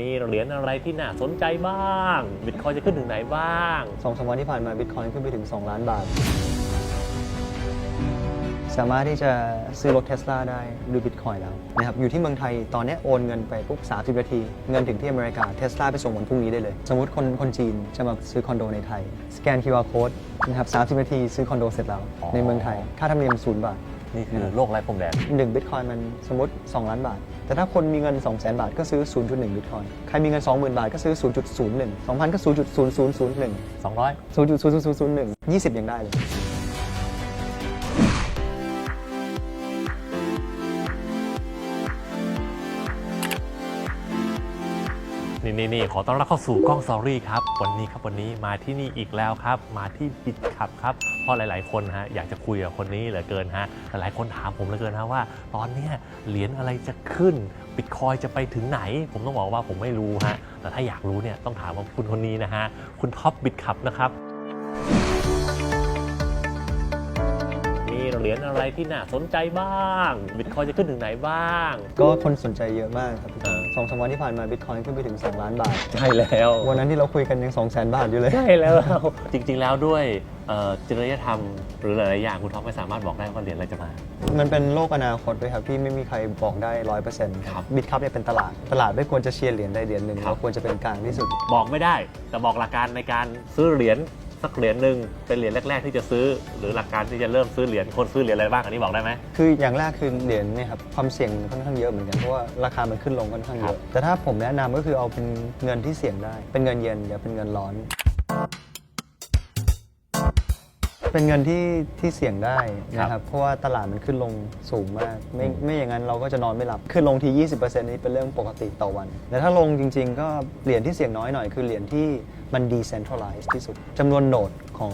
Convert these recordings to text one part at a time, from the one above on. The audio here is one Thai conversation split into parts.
มีเหรียญอะไรที่น่าสนใจบ้างบิตคอยจะขึ้นถึงไหนบ้างสองสามวันที่ผ่านมาบิตคอยขึ้นไปถึง 2 ล้านบาท สามารถที่จะซื้อรถเทสลาได้ด้วยบิตคอยแล้วนะครับอยู่ที่เมืองไทยตอนนี้โอนเงินไปปุ๊บ30 นาที เงินถึงที่อเมริกาเทสลาไปส่งวันพรุ่งนี้ได้เลย สมมติคนคนจีนจะมาซื้อคอนโดในไทย สแกน QR code นะครับ30 นาทีซื้อคอนโดเสร็จแล้วในเมืองไทยค่าธรรมเนียมศูนย์บาท นี่คือโลกไร้พรมแดน1บิตคอยมันสมมติ 2 ล้านบาท แต่ถ้าคนมีเงิน 2 0 0 0 0 0 บาทก็ซื้อ 0.1 บิตคอยใครมีเงิน 20,000 บาทก็ซื้อ 0.01 2,000 ก็ 0.0001 200 0.0001 20 ยังได้เลย นี่นี่นี่ขอต้อนรับเข้าสู่กล้องซอรี่ครับวันนี้ครับวันนี้มาที่นี่อีกแล้วครับ มาที่บิตคับครับ เพราะหลาย ๆ คนฮะอยากจะคุยกับคนนี้เหลือเกินฮะหลายคนถามผมเหลือเกินฮะว่า ตอนเนี้ยเหรียญอะไรจะขึ้นบิตคอยจะไปถึงไหน ผมต้องบอกว่าผมไม่รู้ฮะแต่ถ้าอยากรู้เนี่ยต้องถามว่าคุณคนนี้นะฮะคุณท็อปบิตคับนะครับมีเหรียญอะไรที่น่าสนใจบ้างบิตคอยจะขึ้นถึงไหนบ้าง ก็คนสนใจเยอะมากครับพี่ ออสองสามวันที่ผ่านมาบิตคอยขึ้นไปถึง 2 ล้านบาท ใช่แล้ว วันนั้นที่เราคุยกันยัง2 0 0 0 0 0 บาทอยู่เลย ใช่แล้ว จริงๆแล้วด้วยเอ่อจริยธรรมหรือหลายๆอย่างคุณท็อปไม่สามารถบอกได้ว่าเหรียญอะไรจะมา มันเป็นโลกอนาคตด้วยครับที่ไม่มีใครบอกได้ร้อยเปอร์เซ็นต์ครับบิตคัพเนี่ยเป็นตลาด ตลาดไม่ควรจะเชียร์เหรียญใดเหรียญหนึ่งครับเราควรจะเป็นกลางที่สุด บอกไม่ได้แต่บอกหลักการในการซื้อเหรียญ สักเหรียญหนึ่งเป็นเหรียญแรก ๆ ที่จะซื้อ หรือหลักการที่จะเริ่มซื้อเหรียญคนซื้อเหรียญอะไรบ้างอันนี้บอกได้ไหม คืออย่างแรกคือเหรียญเนี่ยครับความเสี่ยงค่อนข้างเยอะเหมือนกันเพราะว่าราคามันขึ้นลงค่อนข้างเยอะแต่ถ้าผมแนะนำก็คือเอาเป็นเงินที่เสี่ยงได้ เป็นเงินเย็นอย่าเป็นเงินร้อน เป็นเงินที่ที่เสี่ยงได้นะครับเพราะว่าตลาดมันขึ้นลงสูงมาก ไม่ไม่อย่างนั้นเราก็จะนอนไม่หลับ ขึ้นลงที20%นี้เป็นเรื่องปกติต่อวัน แต่ถ้าลงจริง ๆ ก็เหรียญที่เสี่ยงน้อยหน่อยคือเหรียญที่มัน decentralized ที่สุดจำนวนโนดของ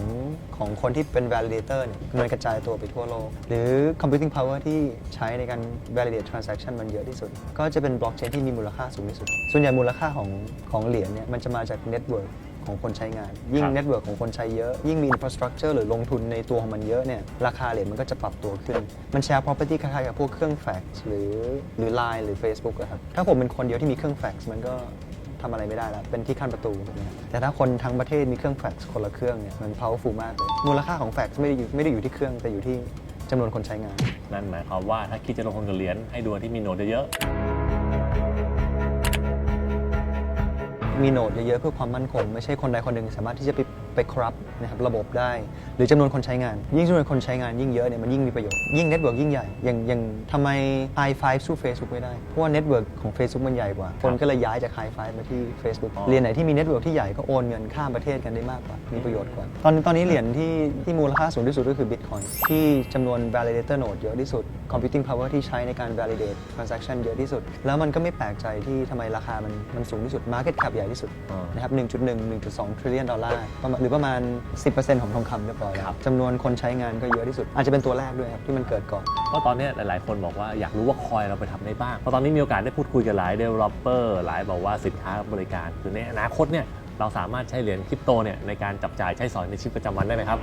ของคนที่เป็น validator เนี่ยมันกระจายตัวไปทั่วโลก หรือ computing power ที่ใช้ในการ validate transaction มันเยอะที่สุด ก็จะเป็น blockchain ที่มีมูลค่าสูงที่สุด ส่วนใหญ่มูลค่าของของเหรียญเนี่ยมันจะมาจาก network ของคนใช้งาน ยิ่งครับ เน็ตเวิร์กของคนใช้เยอะ ยิ่งมี infrastructure หรือลงทุนในตัวของมันเยอะเนี่ยราคาเหรียญมันก็จะปรับตัวขึ้น มันแชร์ property คล้ายๆกับพวกเครื่องแฟกซ์หรือหรือ Line หรือ Facebook อะครับถ้าผมเป็นคนเดียวที่มีเครื่องแฟกซ์มันก็ทำอะไรไม่ได้แล้ว เป็นที่ขั้นประตูถูกไหมครับแต่ถ้าคนทั้งประเทศมีเครื่องแฟกซ์คนละเครื่องเนี่ยมัน powerful มากเลยมูลค่าของแฟกซ์ไม่ได้อยู่ไม่ได้อยู่ที่เครื่องแต่อยู่ที่จำนวนคนใช้งาน นั่นหมายความว่าถ้าคิดจะลงทุนกับเหรียญให้ดูอันที่มีโหนดเยอะ มีโหนดเยอะๆเพื่อความมั่นคง ไม่ใช่คนใดคนหนึ่งสามารถที่จะไปไปครับนะครับระบบได้ หรือจำนวนคนใช้งาน ยิ่งจำนวนคนใช้งานยิ่งเยอะเนี่ยมันยิ่งมีประโยชน์ ยิ่งเน็ตเวิร์กยิ่งใหญ่อย่างอย่างทำไม i5 สู้ Facebook ไม่ได้ เพราะว่าเน็ตเวิร์กของ Facebook มันใหญ่กว่า คนก็เลยย้ายจาก i5 มาที่ Facebook อ๋อเรียนไหนที่มีเน็ตเวิร์กที่ใหญ่ก็โอนเงินข้ามประเทศกันได้มากกว่ามีประโยชน์กว่า ตอนตอนนี้เหรียญที่ที่มูลค่าสูงที่สุดก็คือ Bitcoin ที่จำนวน validator node เยอะที่สุด computing power ที่ใช้ในการ validate transaction เยอะที่สุด แล้วมันก็ไม่แปลกใจที่ทำไมราคามันมันสูงที่สุด market cap ใหญ่ที่สุดอ่านนะครับ 1.1 1.2 trillion ดอลลาร์ประมาณหรือประมาณ 10%ของทองคำเรียบร้อยแล้วจำนวนคนใช้งานก็เยอะที่สุด อาจจะเป็นตัวแรกด้วยครับ ที่มันเกิดก่อนเพราะตอนเนี้ยหลาย ๆ คนบอกว่าอยากรู้ว่าคอยเราไปทำได้บ้างเพราะตอนนี้มีโอกาสได้พูดคุยกับหลาย developer หลายบอกว่าสินค้าบริการคือในอนาคตเนี่ยเราสามารถใช้เหรียญคริปโตเนี่ยในการจับจ่ายใช้สอยในชีวิตประจำวันได้ไหมครับ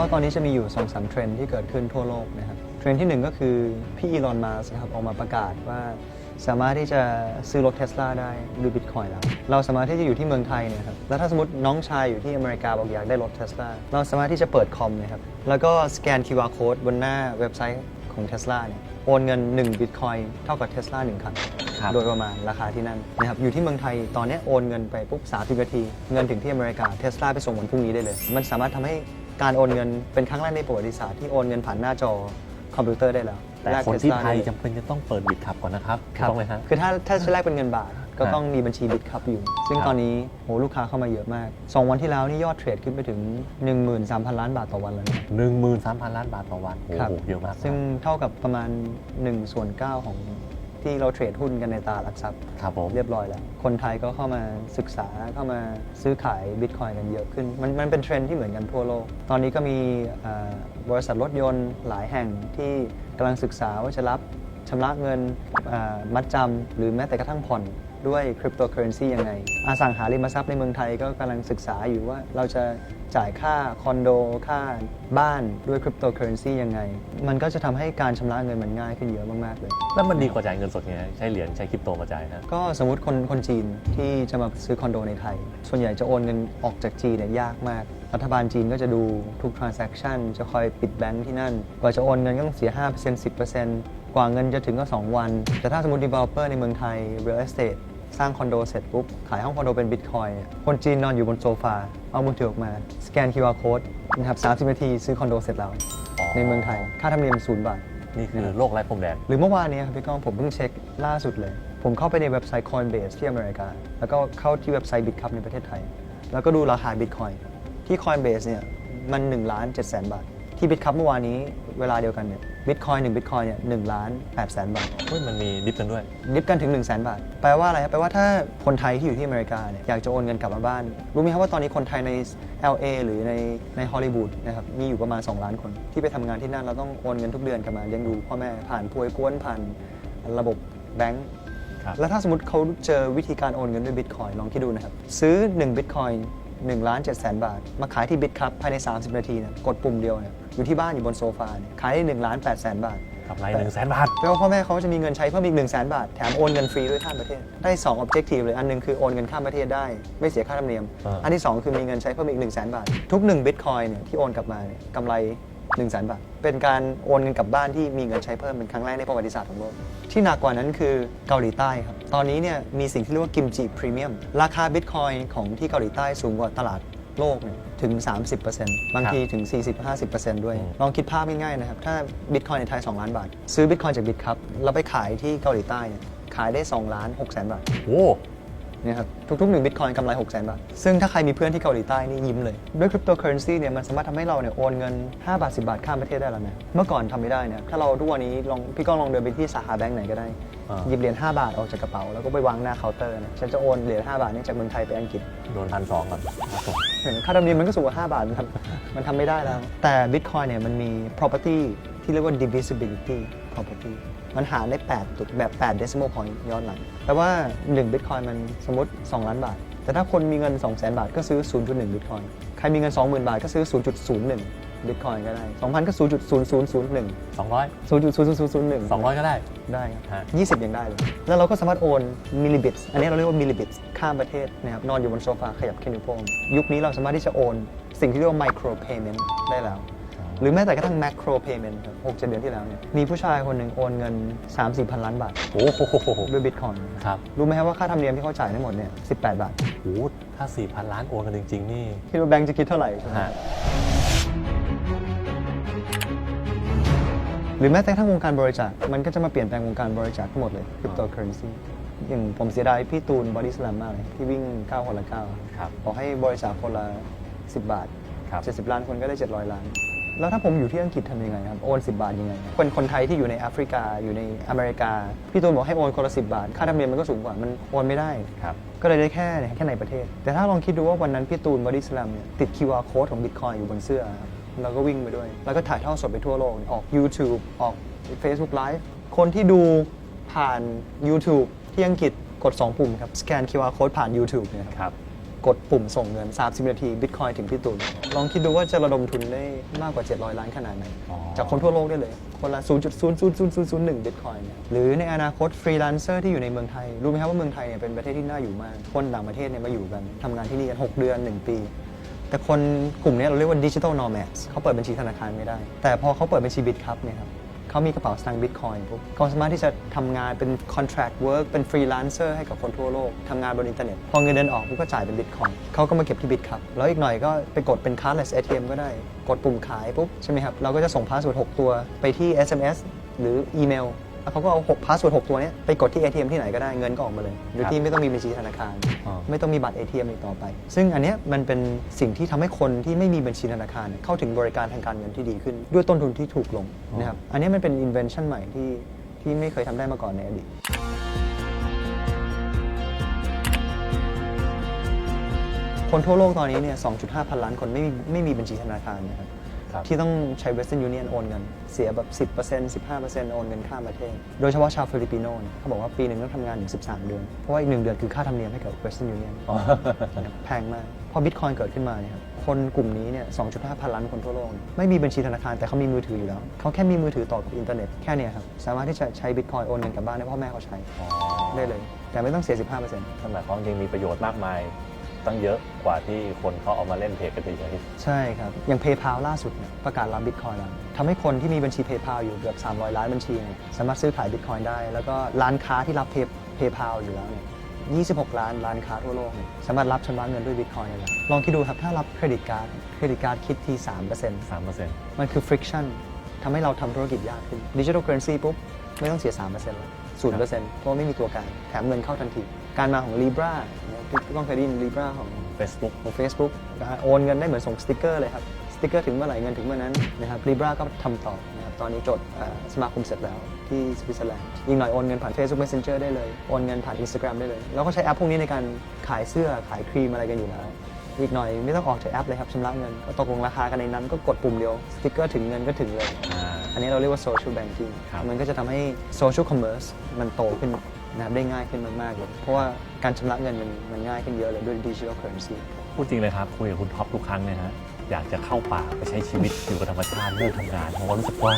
ก็ตอนนี้จะมีอยู่2อสเทรนด์ที่เกิดขึ้นทั่วโลกนะครับ เทรนด์ที่หนึ่งก็คือพี่อีลอนมัสครับออกมาประกาศว่าสามารถที่จะซื้อรถเทสลาได้ด้วยบิตคอยแล้ว เราสามารถที่จะอยู่ที่เมืองไทยเนี่ยครับ แล้วถ้าสมมติน้องชายอยู่ที่อเมริกาบอกอยากได้รถเทสลาเราสามารถที่จะเปิดคอมนะครับ แล้วก็สแกน QR code บนหน้าเว็บไซต์ของเทสลาเนี่ย โอนเงิน1บิตคอยเท่ากับเทสลา1คันครับโดยประมาณราคาที่นั่นนะครับ อยู่ที่เมืองไทยตอนนี้โอนเงินไปปุ๊บ30นาที เงินถึงที่อเมริกาเทสลาไปส่งวันพรุ่งนี้ได้เลย มันสามารถทำให้ การโอนเงินเป็นครั้งแรกในประวัติศาสตร์ที่โอนเงินผ่านหน้าจอคอมพิวเตอร์ได้แล้วแต่แลก คนที่ Tesla ไทยด้เลจำเป็นจะต้องเปิดบิตคับก่อนนะครับถูกครับต้องไหมฮะ คือถ้าถ้าจะแลกเป็นเงินบาทก็ฮะต้องมีบัญชีบิตครับอยู่ ซึ่งครับ ตอนนี้โหลูกค้าเข้ามาเยอะมาก 2 วันที่แล้วนี่ยอดเทรดขึ้นไปถึง 13,000 ล้านบาทต่อวันแล้วนะครับหนึ่งหมื่นสามพันล้านบาทต่อวันโอ้ครับ โหเยอะมากซึ่งเท่ากับประมาณ1ส่วน9ของ ที่เราเทรดหุ้นกันในตลาดหลักทรัพย์ครับผม เรียบร้อยแล้ว คนไทยก็เข้ามาศึกษาเข้ามาซื้อขายบิตคอยกันเยอะขึ้น มันมันเป็นเทรนด์ที่เหมือนกันทั่วโลก ตอนนี้ก็มีเอ่อบริษัทรถยนต์หลายแห่งที่กำลังศึกษาว่าจะรับชำระเงินอ่ามัดจำหรือแม้แต่กระทั่งผ่อน ด้วยคริปโตเคอเรนซียังไง อสังหาริมทรัพย์ในเมืองไทยก็กำลังศึกษาอยู่ว่าเราจะจ่ายค่าคอนโด ค่าบ้านด้วยคริปโตเคอเรนซียังไง มันก็จะทำให้การชำระเงินมันง่ายขึ้นเยอะมาก ๆ เลย แล้วมันดีกว่าจ่ายเงินสดไงฮะใช้เหรียญใช้คริปโตมาจ่ายฮะก็สมมติคนคนจีนที่จะมาซื้อคอนโดในไทย ส่วนใหญ่จะโอนเงินออกจากจีนเนี่ยยากมาก รัฐบาลจีนก็จะดูทุก transaction จะคอยปิดแบงค์ที่นั่น กว่าจะโอนเงินก็ต้องเสีย5% 10%กว่าเงินจะถึงก็ 2 วัน แต่ถ้าสมมติ developer ในเมืองไทย real estate สร้างคอนโดเสร็จปุ๊บ ขายห้องคอนโดเป็นบิตคอยคนจีนนอนอยู่บนโซฟา เอามือถือออกมา สแกน QR code นะครับ30นาทีซื้อคอนโดเสร็จแล้วอ๋อในเมืองไทย ค่าธรรมเนียมศูนย์บาท นี่คือโลกไร้พรมแดน หรือเมื่อวานเนี้ครับพี่ก้องผมเพิ่งเช็คล่าสุดเลย ผมเข้าไปในเว็บไซต์ Coinbase ที่อเมริกา แล้วก็เข้าที่เว็บไซต์ Bitcup ในประเทศไทย แล้วก็ดูราคา Bitcoin ที่ Coinbase เนี่ยมัน1ล้าน7แสนบาท ที่ Bitcup เมื่อวานนี้เวลาเดียวกันเนี่ย Bitcoin 1 Bitcoin เนี่ย1ล้าน8แสนบาท เฮ้ยมันมีดิฟกันด้วย ดิฟกันถึง1 0 0 0 0แสนบาท แปลว่าอะไรครับแปลว่าถ้าคนไทยที่อยู่ที่อเมริกาเนี่ยอยากจะโอนเงินกลับมาบ้าน รู้ไหมครับว่าตอนนี้คนไทยใน LA หรือในในฮอลลีวูดนะครับมีอยู่ประมาณ 2 ล้านคนที่ไปทำงานที่นั่นเราต้องโอนเงินทุกเดือนกลับมาเลี้ยงดูพ่อแม่ผ่านพวยกวนผ่านระบบแบงก์ครับ แล้วถ้าสมมติเขาเจอวิธีการโอนเงินด้วยบิตคอยลองคิดดูนะครับซื้อ1บิตคอย 1ล้าน7แสนบาท มาขายที่บิตครับภายใน 30 นาทีเนยกดปุ่มเดียวเนี่ยอยู่ที่บ้านอยู่บนโซฟาเนี่ยขายได้1ล้าน8แสนบาทกำไรหนึ่งแสนบาทแปลว่าพ่อแม่เขาจะมีเงินใช้เพิ่มอีก1 0 0 0 0แบาท แถมโอนเงินฟรีด้วยข้ามประเทศ ได้2 objective เลย อันหนึงคือโอนเงินข้ามประเทศได้ ไม่เสียค่าธรรมเนียมอ่าอันที่ 2 คือมีเงินใช้เพิ่มอีก1 0 0 0 0แบาท ทุก1 bitcoin เนี่ยที่โอนกลับมาเนี่ยกำไร 1 0 0 0 0 0บาท เป็นการโอนเงินกลับบ้านที่มีเงินใช้เพิ่มเป็นครั้งแรกในประวัติศาสตร์ของโลก ที่หนักกว่านั้นคือเกาหลีใต้ครับ ตอนนี้เนี่ยมีสิ่งที่เรียกว่ากิมจิพรีเมียม ราคาบิตคอยของที่เกาหลีใต้สูงกว่าตลาดโลกเนี่ยถึง 30%บางทีถึง 40-50%ด้วยอืมลองคิดภาพง่ายๆนะครับ ถ้าบิตคอยในไทย 2 ล้านบาท ซื้อบิตคอยจากบิตครับแล้วไปขายที่เกาหลีใต้เนี่ยขายได้ 2 ล้าน6แสนบาท โอ้ เนี่ยครับทุกๆ1บิตคอยกำไร6แสนบาท ซึ่งถ้าใครมีเพื่อนที่เกาหลีใต้นี่ยิ้มเลย ด้วยคริปโตเคอเรนซีเนี่ยมันสามารถทำให้เราเนี่ยโอนเงิน 5 บาท 10 บาทข้ามประเทศได้แล้วนะเมื่อก่อนทำไม่ได้เนี่ยถ้าเราทุกวันนี้ลองพี่ก้องลองเดินไปที่สาขาแบงก์ไหนก็ได้อ่าหยิบเหรียญ5บาทออกจากกระเป๋าแล้วก็ไปวางหน้าเคาน์เตอร์นะฉันจะโอนเหรียญ5บาทนี้จากเมืองไทยไปอังกฤษโดนพันสองก่อนเห็นค่าธรรมเนียมมันก็สูงกว่า5บาทมันทำมันทำไม่ได้แล้ว แต่ Bitcoin เนี่ยมันมี property ที่เรียกว่า divisibility property มันหารได้8จุดแบบ8 decimal point ย้อนหลังแปลว่า 1 Bitcoin มันสมมติ 2 ล้านบาท แต่ถ้าคนมีเงิน 2 0 0 0 0 0บาทก็ซื้อ 0.1 Bitcoin ใครมีเงิน 20,000 บาทก็ซื้อ 0.01 Bitcoin ก็ได้ 2,000 ก็ 0.0001สองร้อย0.0001สองร้อยก็ได้ ได้ครับฮะ20 ยังได้เลย แล้วเราก็สามารถโอนมิลลิบิตอันนี้เราเรียกว่ามิลลิบิตข้ามประเทศนะครับ นอนอยู่บนโซฟาขยับแค่นิ้วโป้งยุคนี้เราสามารถที่จะโอนสิ่งที่เรียกว่าไมโครเพย์เมนต์ได้แล้ว หรือแม้แต่กระทั่งแมคโครเพย์เมนต์ครับ6 7เดือนที่แล้วเนี่ยมีผู้ชายคนหนึ่งโอนเงิน 3 4พันล้านบาทโอ้โหด้วยบิตคอยครับรู้ไหมครับว่าค่าธรรมเนียมที่เขาจ่ายทั้งหมดเนี่ย18 บาทโอ้โหถ้าสี่พันล้านโอนกันจริง ๆ นี่คิดว่าแบงค์จะคิดเท่าไหร่ใช่ไหมฮะหรือแม้แต่กระทั่งวงการบริจาค มันก็จะมาเปลี่ยนแปลงวงการบริจาคทั้งหมดเลยคริปโตเคอเรนซีอย่างผมเสียดายพี่ตูนบอดี้สแลมมากเลยที่วิ่ง9คนละ9ครับบอกให้บริจาคคนละ 10 บาทครับ70 ล้านคนก็ได้ 700 ล้าน แล้วถ้าผมอยู่ที่อังกฤษทำยังไงครับ โอน 10 บาทยังไงคนคนไทยที่อยู่ในแอฟริกาอยู่ในอเมริกา พี่ตูนบอกให้โอนคนละ10บาท ค่าธรรมเนียมมันก็สูงกว่า มันโอนไม่ได้ ครับ ก็เลยได้แค่แค่ในประเทศ แต่ถ้าลองคิดดูว่าวันนั้นพี่ตูนบอดี้สแลมเนี่ยติด QR code ของ Bitcoin อยู่บนเสื้อครับแล้วก็วิ่งไปด้วย แล้วก็ถ่ายทอดสดไปทั่วโลก ออก YouTube ออก Facebook Live คนที่ดูผ่าน YouTube ที่อังกฤษกด 2 ปุ่มครับ สแกน QR code ผ่าน YouTube เนี่ยครับครับ กดปุ่มส่งเงิน 30 นาที Bitcoin ถึงพี่ตูน ลองคิดดูว่าจะระดมทุนได้มากกว่า 700 ล้านขนาดไหน อ๋อ จากคนทั่วโลกได้เลย คนละ 0.00001 Bitcoin เนี่ยหรือในอนาคตฟรีแลนเซอร์ที่อยู่ในเมืองไทย รู้ไหมครับว่าเมืองไทยเนี่ยเป็นประเทศที่น่าอยู่มาก คนต่างประเทศเนี่ยมาอยู่กันทำงานที่นี่กัน 6 เดือน 1 ปี แต่คนกลุ่มเนี้ยเราเรียกว่าดิจิทัลนอร์แมสเขาเปิดบัญชีธนาคารไม่ได้ แต่พอเขาเปิดบัญชีบิตครับเนี่ยครับ เขามีกระเป๋าสตางค์บิตคอยน์ปุ๊บเขาสามารถที่จะทำงานเป็น contract work เป็นฟรีแลนเซอร์ให้กับคนทั่วโลกทำงานบนอินเทอร์เน็ต พอเงินเดือนออกปุ๊บก็จ่ายเป็นบิตคอยน์เขาก็มาเก็บที่บิตครับ แล้วอีกหน่อยก็ไปกดเป็น cardless ATM ก็ได้ กดปุ่มขายปุ๊บใช่ไหมครับ เราก็จะส่งพาสเวิร์ด6ตัวไปที่ SMS หรืออีเมล แล้วเขาก็เอา6พาสเวิร์ด6ตัวเนี้ยไปกดที่ ATM ที่ไหนก็ได้เงินก็ออกมาเลยโดยที่ไม่ต้องมีบัญชีธนาคาร อ๋อ ไม่ต้องมีบัตร ATM อีกต่อไป ซึ่งอันเนี้ยมันเป็นสิ่งที่ทำให้คนที่ไม่มีบัญชีธนาคารเนี่ยเข้าถึงบริการทางการเงินที่ดีขึ้น ด้วยต้นทุนที่ถูกลงอ๋อนะครับอันเนี้ยมันเป็น invention ใหม่ที่ที่ไม่เคยทำได้มาก่อนในอดีต คนทั่วโลกตอนนี้เนี่ย 2.5 พันล้านคนไม่มีไม่มีบัญชีธนาคารนะครับครับ ที่ต้องใช้ Western Union โอนเงิน เสียแบบ 10% 15%โอนเงินข้ามประเทศ โดยเฉพาะชาวฟิลิปปิโนเนี่ยเขาบอกว่าปีหนึ่งต้องทำงานถึง 13 เดือน เพราะว่าอีกหนึ่งเดือนคือค่าธรรมเนียมให้กับ Western Union นะครับแพงมาก พอบิตคอยน์เกิดขึ้นมาเนี่ยครับคนกลุ่มนี้เนี่ย 2.5 พันล้านคนทั่วโลกเนี่ยไม่มีบัญชีธนาคารแต่เขามีมือถืออยู่แล้ว เขาแค่มีมือถือต่อกับอินเทอร์เน็ตแค่เนี้ครับ สามารถที่จะใช้บิตคอยน์โอนเงินกลับบ้านให้พ่อแม่เขาใช้อ๋อได้เลย แต่ไม่ต้องเสีย 15%นั่นหมายความจริงมีประโยชน์มากมาย ตั้งเยอะกว่าที่คนเขาเอามาเล่นเทรดกันเฉยใช่ครับ อย่าง PayPal ล่าสุดเนี่ยประกาศรับบิตคอยน์แล้วทำให้คนที่มีบัญชี PayPal อยู่เกือบ 300 ล้านบัญชีเนี่ยสามารถซื้อขายบิตคอยน์ได้ แล้วก็ร้านค้าที่รับ Pay- PayPal อยู่แล้วเนี่ย26 ล้านร้านค้าทั่วโลกเนี่ยสามารถรับชำระเงินด้วยบิตคอยน์ได้แล้วลองคิดดูครับถ้ารับเครดิตการ์ดเครดิตการ์ดคิดที่3%ๆสามเปอร์เซ็นต์มันคือ friction ทำให้เราทำธุรกิจยากขึ้นดิจิทัลเคอเรนซีปุ๊บไม่ต้องเสีย3%แล้ว0%เพราะว่าไม่มีตัวกลางแถมเงินเข้าทันที การมาของ Libra เนี่ยพี่ก้องเคยได้ยิน Libra ของเฟซบุ๊กของ Facebook นะฮะโอนเงินได้เหมือนส่งสติกเกอร์เลยครับ สติกเกอร์ถึงเมื่อไหร่เงินถึงเมื่อนั้นนะครับ Libra ก็ทำต่อนะครับ ตอนนี้จดเอ่อสมาคมเสร็จแล้วที่สวิตเซอร์แลนด์ยิงหน่อยโอนเงินผ่าน Facebook Messenger ได้เลย โอนเงินผ่าน Instagram ได้เลย แล้วก็ใช้แอปพวกนี้ในการขายเสื้อขายครีมอะไรกันอยู่แล้ว อีกหน่อยไม่ต้องออกจากแอปเลยครับชำระเงินก็ตกลงราคากันในนั้นก็กดปุ่มเดียวสติกเกอร์ถึงเงินก็ถึงเลย อ่า อันนี้เราเรียกว่า social banking ครับ มันก็จะทำให้ social commerce มันโตขึ้นนะครับได้ง่ายขึ้นมาก ๆ เลย เพราะว่า การชำระเงินมันมันง่ายขึ้นเยอะเลยด้วย digital currency พูดจริงเลยครับ คุยกับคุณท็อปทุกครั้งเนี่ยฮะอยากจะเข้าป่าไปใช้ชีวิตอยู่กับธรรมชาติเลิกทำงานเพราะว่ารู้สึกว่า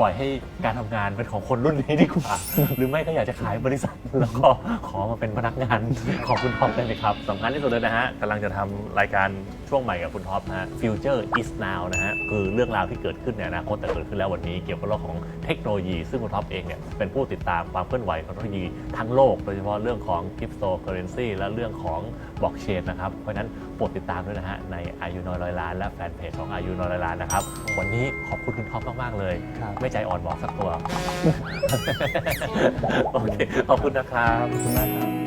ปล่อยให้การทำงานเป็นของคนรุ่นนี้ดีกว่า หรือไม่ก็อยากจะขายบริษัท แล้วก็ขอมาเป็นพนักงานของคุณท็อปได้ไหมครับสำคัญที่สุดเลยนะฮะกำลังจะทำรายการช่วงใหม่กับคุณท็อปนะฮะ Future is now นะฮะคือเรื่องราวที่เกิดขึ้นในอนาคตแต่เกิดขึ้นแล้ววันนี้เกี่ยวกับเรื่องของเทคโนโลยี ซึ่งคุณท็อปเองเนี่ยเป็นผู้ติดตามความเคลื่อนไหวของเทคโนโลยีทั้งโลก โดยเฉพาะเรื่องของ cryptocurrency และเรื่องของบล็อกเชนนะครับ เพราะฉะนั้นโปรดติดตามด้วยนะฮะในอายุน้อยร้อยล้านและแฟนเพจของอายุน้อยร้อยล้านนะครับ วันนี้ขอบคุณคุณท็อปมากๆเลย ครับ ไม่ใจอ่อนบอกสักตัว โอเค ขอบคุณนะครับ ขอบคุณมากครับ